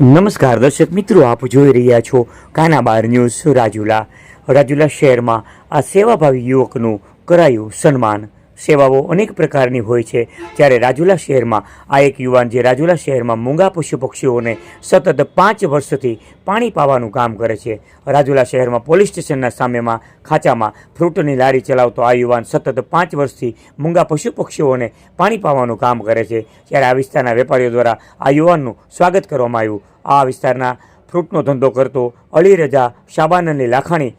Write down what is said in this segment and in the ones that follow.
નમસ્કાર, દર્શક મિત્રો, આપ જોઈ રહ્યા છો કાનાબાર ન્યૂઝ રાજુલા. રાજુલા શહેરમાં આ સેવાભાવી યુવકનું કરાયું સન્માન. સેવાઓ અનેક પ્રકારની હોય છે. ત્યારે રાજુલા શહેરમાં આ એક યુવાન જે રાજુલા શહેરમાં મૂંગા પશુ પક્ષીઓને સતત પાંચ વર્ષથી પાણી પાવાનું કામ કરે છે. રાજુલા શહેરમાં પોલીસ સ્ટેશનના સામેમાં ખાંચામાં ફ્રૂટની લારી ચલાવતો આ યુવાન સતત પાંચ વર્ષથી મૂંગા પશુ પક્ષીઓને પાણી પાવાનું કામ કરે છે. ત્યારે આ વિસ્તારના વેપારીઓ દ્વારા આ યુવાનનું સ્વાગત કરવામાં આવ્યું. આ વિસ્તારના ફ્રૂટનો ધંધો કરતો અલી રજા શાબાનની લાખાણી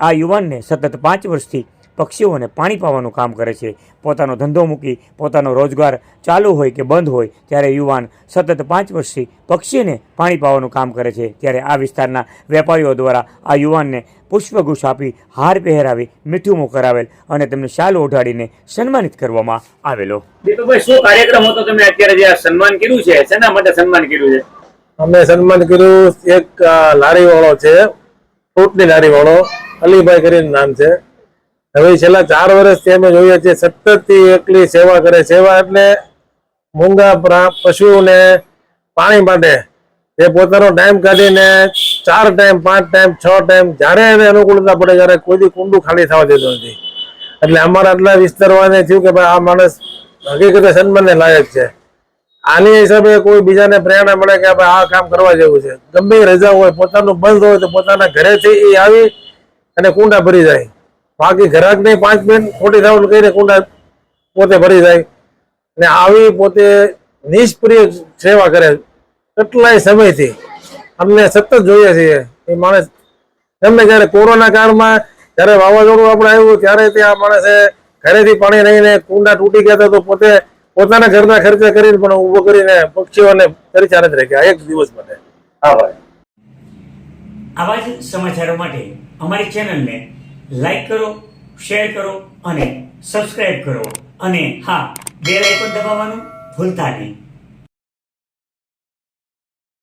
આ યુવાનને સતત પાંચ વર્ષથી પક્ષીઓને પાણી પાવાનું કામ કરે છે. પોતાનો ધંધો મૂકી પોતાનો રોજગાર ચાલુ હોય કે બંધ હોય ત્યારે યુવાન સતત પાંચ વર્ષથી પક્ષીને પાણી પાવાનું કામ કરે છે. ત્યારે આ વિસ્તારના વેપારીઓ દ્વારા આ યુવાનને પુષ્પગુચ્છ આપી હાર પહેરાવી મીઠું કરાવેલ અને તેમને શાલ ઓઢાડીને સન્માનિત કરવામાં આવેલો. દીપકભાઈ શું કાર્યક્રમ હતો તમે અત્યારે જે સન્માન કર્યું છે? શેના માટે સન્માન કર્યું છે? અમે સન્માન કર્યું એક લારી વાળો છે. ફ્રૂટની લારી વાળો અલીભાઈ કરીને નામ છે. હવે છેલ્લા ચાર વર્ષથી અમે જોઈએ છીએ સતત એકલી સેવા કરે સેવા એટલે મૂંગા પશુને પાણી માટે. એ પોતાનો ટાઈમ કાઢીને ચાર ટાઈમ, પાંચ ટાઈમ, છ ટાઈમ, જ્યારે એને અનુકૂળતા પડે ત્યારે કોઈ કુંડું ખાલી થવા દેતો નથી. એટલે અમારા આટલા વિસ્તારવાને થયું કે ભાઈ આ માણસ હકીકતે સન્માનને લાયક છે. આની હિસાબે કોઈ બીજાને પ્રેરણા મળે કે ભાઈ આ કામ કરવા જેવું છે. ગમે રજા હોય, પોતાનું બંધ હોય તો પોતાના ઘરેથી એ આવી અને કુંડા ભરી જાય. બાકી ઘરાકને પાંચ મિનિટ ખોટી થાવલ કહીને કુંડા પોતે ભરી જાય. ને આવી પોતે નિષ્પ્રિય સેવા કરે. કેટલાય સમયથી અમને સતત જોઈએ છીએ. એ માણસ ગમે ત્યારે કોરોના કાળમાં જ્યારે વાવાઝોડું આપણે આવ્યું, ત્યારે ત્યાં માણસે ઘરેથી પાણી લઈને કુંડા તૂટી ગયા હતા, તો પોતે પોતાના ઘરના ખર્ચા કરીને પણ ઊભો કરીને પક્ષીઓને પરિચાલિત રાખ્યા, એક દિવસ માટે. આભાર આવા જ સમાચારો માટે અમારી ચેનલને લાઈક કરો શેર કરો અને સબસ્ક્રાઇબ કરો. અને હા બેલ પણ દબાવવાનું ભૂલતા નહીં.